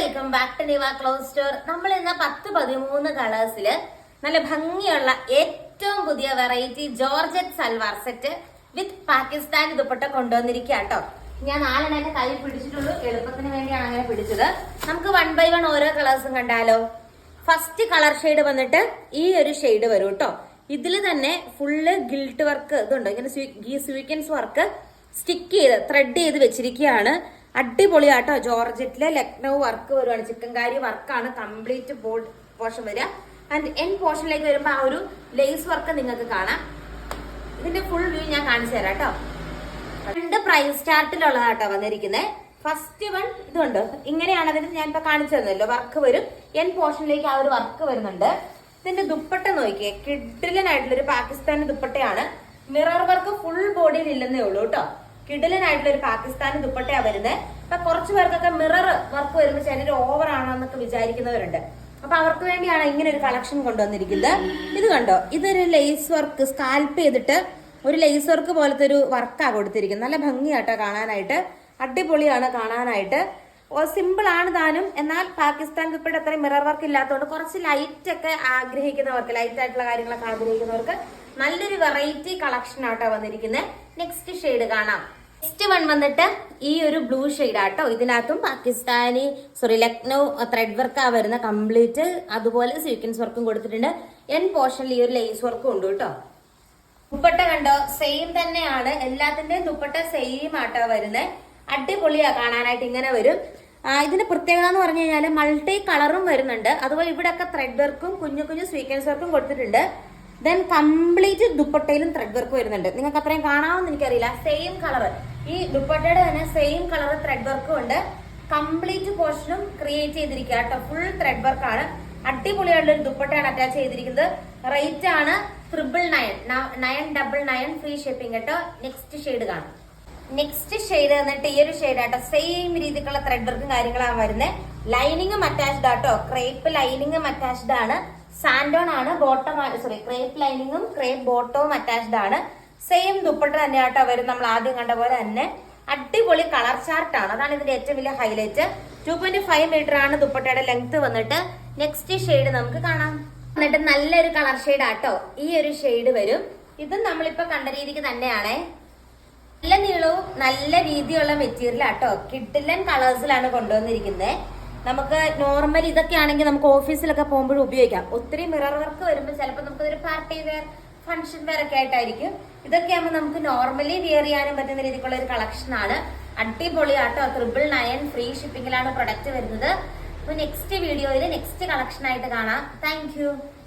Welcome back to Niva clothes store നമ്മൾ ഇന്ന് പത്ത് പതിമൂന്ന് കളേഴ്സിൽ നല്ല ഭംഗിയുള്ള ഏറ്റവും പുതിയ variety georgette salwar set with Pakistan dupatta കൊണ്ടുവന്നിരിക്കുക കേട്ടോ ഞാൻ നാലെണ്ണം എന്റെ കൈ പിടിച്ചിട്ടുള്ളൂ. എളുപ്പത്തിന് വേണ്ടിയാണ് അങ്ങനെ പിടിച്ചത്. നമുക്ക് വൺ ബൈ വൺ ഓരോ കളേഴ്സും കണ്ടാലോ. ഫസ്റ്റ് കളർ ഷെയ്ഡ് വന്നിട്ട് ഈ ഒരു ഷെയ്ഡ് വരും കേട്ടോ ഇതിൽ തന്നെ ഫുള്ള് ഗിൽട്ട് വർക്ക് ഇതുണ്ടോ? ഇങ്ങനെ സ്വീ- ഗീ സ്വീക്കൻസ് വർക്ക് സ്റ്റിക്ക് ചെയ്ത് ത്രെഡ് ചെയ്ത് വെച്ചിരിക്കുകയാണ്. അടിപൊളിയാട്ടോ. ജോർജറ്റിലെ ലക്നൗ വർക്ക് വരുവാണ്. ചിക്കൻ കാരി വർക്കാണ്. കംപ്ലീറ്റ് ബോർഡ് പോർഷൻ വരിക. ആൻഡ് എൻ പോർഷനിലേക്ക് വരുമ്പോൾ ആ ഒരു ലേസ് വർക്ക് നിങ്ങൾക്ക് കാണാം. ഇതിന്റെ ഫുൾ വ്യൂ ഞാൻ കാണിച്ചു തരാം കേട്ടോ. രണ്ട് പ്രൈസ് ചാർട്ടിലുള്ളതാട്ടോ വന്നിരിക്കുന്നത് ഫസ്റ്റ് വൺ ഇതുണ്ട്. ഇങ്ങനെയാണ് അതിന് ഞാൻ ഇപ്പൊ കാണിച്ചു തന്നല്ലോ. വർക്ക് വരും. എൻ പോർഷനിലേക്ക് ആ ഒരു വർക്ക് വരുന്നുണ്ട്. ഇതിന്റെ ദുപ്പട്ട നോക്കിയേ. കിഡിലനായിട്ടുള്ള ഒരു പാകിസ്ഥാനി ദുപ്പട്ടയാണ്. മിറർ വർക്ക് ഫുൾ ബോഡിയിൽ ഇല്ലെന്നേ ഉള്ളൂ കേട്ടോ. കിഡിലനായിട്ടുള്ള ഒരു പാകിസ്ഥാനി ദുപ്പട്ടയാ വരുന്നത് അപ്പൊ കുറച്ച് പേർക്കൊക്കെ മിറർ വർക്ക് വരുമ്പോൾ ചിലർ ഓവർ ആണോ എന്നൊക്കെ വിചാരിക്കുന്നവരുണ്ട്. അപ്പൊ അവർക്ക് വേണ്ടിയാണ് ഇങ്ങനെ ഒരു കളക്ഷൻ കൊണ്ടുവന്നിരിക്കുന്നത്. ഇത് കണ്ടോ? ഇതൊരു ലേസ് വർക്ക് സ്കാൽപ്പ് ചെയ്തിട്ട് ഒരു ലേസ് വർക്ക് പോലത്തെ ഒരു വർക്കാ കൊടുത്തിരിക്കുന്നത്. നല്ല ഭംഗിയാട്ടോ കാണാനായിട്ട്. അടിപൊളിയാണ് കാണാനായിട്ട്. സിമ്പിൾ ആണ് താനും. എന്നാൽ പാകിസ്ഥാൻ ദുപ്പട്ട അത്രയും മിറർ വർക്ക് ഇല്ലാത്തതുകൊണ്ട് കുറച്ച് ലൈറ്റ് ഒക്കെ ആഗ്രഹിക്കുന്നവർക്ക് ലൈറ്റ് ആയിട്ടുള്ള കാര്യങ്ങളൊക്കെ ആഗ്രഹിക്കുന്നവർക്ക് നല്ലൊരു വെറൈറ്റി കളക്ഷൻ ആട്ടോ വന്നിരിക്കുന്നത്. നെക്സ്റ്റ് ഷെയ്ഡ് കാണാം. നെക്സ്റ്റ് വൺ വന്നിട്ട് ഈ ഒരു ബ്ലൂ ഷെയ്ഡ് ആട്ടോ. ഇതിനകത്തും പാകിസ്ഥാനി സോറി ലക്നൗ ത്രെഡ് വർക്കാ വരുന്ന കംപ്ലീറ്റ് അതുപോലെ സീക്വൻസ് വർക്കും കൊടുത്തിട്ടുണ്ട്. എൻ പോർഷനിൽ ഈ ഒരു ലേസ് വർക്കും ഉണ്ട് കേട്ടോ. ദുപ്പട്ട കണ്ടോ? സെയിം തന്നെയാണ്. എല്ലാത്തിന്റെയും ദുപ്പട്ട സെയിം ആട്ടോ വരുന്നത് അടിപൊളിയാ കാണാനായിട്ട് ഇങ്ങനെ വരും. ഇതിന്റെ പ്രത്യേകത എന്ന് പറഞ്ഞു കഴിഞ്ഞാൽ മൾട്ടി കളറും വരുന്നുണ്ട്. അതുപോലെ ഇവിടെ ഒക്കെ ത്രെഡ് വർക്കും കുഞ്ഞു കുഞ്ഞു സീക്വൻസ് വർക്കും കൊടുത്തിട്ടുണ്ട്. ദെൻ കംപ്ലീറ്റ് ദുപ്പട്ടയിലും ത്രെഡ് വർക്ക് വരുന്നുണ്ട്. നിങ്ങൾക്ക് അത്രയും കാണാമെന്ന് എനിക്കറിയില്ല. സെയിം കളർ ഈ ദുപ്പട്ടയുടെ തന്നെ സെയിം കളർ ത്രെഡ് വർക്കും ഉണ്ട്. കംപ്ലീറ്റ് പോർഷനും ക്രിയേറ്റ് ചെയ്തിരിക്കുക കേട്ടോ. ഫുൾ ത്രെഡ് വർക്കാണ് അടിപൊളിയായിട്ടുള്ള ദുപ്പട്ടയാണ് അറ്റാച്ച് ചെയ്തിരിക്കുന്നത്. റേറ്റ് ആണ് triple nine nine double nine free shipping കേട്ടോ. നെക്സ്റ്റ് ഷെയ്ഡ് കാണാം. നെക്സ്റ്റ് ഷെയ്ഡ് എന്നിട്ട് ഈ ഒരു ഷെയ്ഡ് ആട്ടോ. സെയിം രീതിക്കുള്ള ത്രെഡ് വർക്കും കാര്യങ്ങളാണ് വരുന്നത് ലൈനിങ്ങും അറ്റാച്ച്ഡ് ആട്ടോ. ക്രേപ്പ് ലൈനിങ്ങും അറ്റാച്ച്ഡ് ആണ്. സാൻഡോൺ ആണ്. ബോട്ടം സോറി ക്രേപ്പ് ലൈനിങ്ങും ക്രേപ്പ് ബോട്ടവും അറ്റാച്ച്ഡ് ആണ്. സെയിം ദുപ്പട്ട തന്നെ ആട്ടോ വരും. നമ്മൾ ആദ്യം കണ്ട പോലെ തന്നെ. അടിപൊളി കളർ ചാർട്ട് ആണ്. അതാണ് ഇതിന്റെ ഏറ്റവും വലിയ highlight two point five metre ആണ് ദുപ്പട്ടയുടെ ലെങ്ത് വന്നിട്ട്. നെക്സ്റ്റ് ഷെയ്ഡ് നമുക്ക് കാണാം. എന്നിട്ട് നല്ലൊരു കളർ ഷെയ്ഡ് ആട്ടോ. ഈ ഒരു ഷെയ്ഡ് വരും. ഇതും നമ്മളിപ്പോ കണ്ട രീതിക്ക് തന്നെയാണേ. നല്ല നീളവും നല്ല വീതിയുള്ള മെറ്റീരിയൽ ആട്ടോ. കിട്ടില്ല കളേഴ്സിലാണ് കൊണ്ടുവന്നിരിക്കുന്നത് നമുക്ക് നോർമൽ ഇതൊക്കെ ആണെങ്കിൽ നമുക്ക് ഓഫീസിലൊക്കെ പോകുമ്പോഴും ഉപയോഗിക്കാം. ഒത്തിരി മിറർ വർക്ക് വരുമ്പോൾ ചിലപ്പോൾ നമുക്ക് ഒരു പാർട്ടി വെയർ ഫംഗ്ഷൻ വെയർ ഒക്കെ ആയിട്ടായിരിക്കും. ഇതൊക്കെ ആകുമ്പോൾ നമുക്ക് നോർമലി വിയർ ചെയ്യാനും പറ്റുന്ന രീതിക്കുള്ള ഒരു കളക്ഷൻ ആണ്. അടിപൊളി ആട്ടോ ട്രിപ്പിൾ നയൻ ഫ്രീ ഷിപ്പിംഗിലാണ് പ്രൊഡക്റ്റ് വരുന്നത്. അപ്പൊ നെക്സ്റ്റ് വീഡിയോയിൽ നെക്സ്റ്റ് കളക്ഷൻ ആയിട്ട് കാണാം. താങ്ക്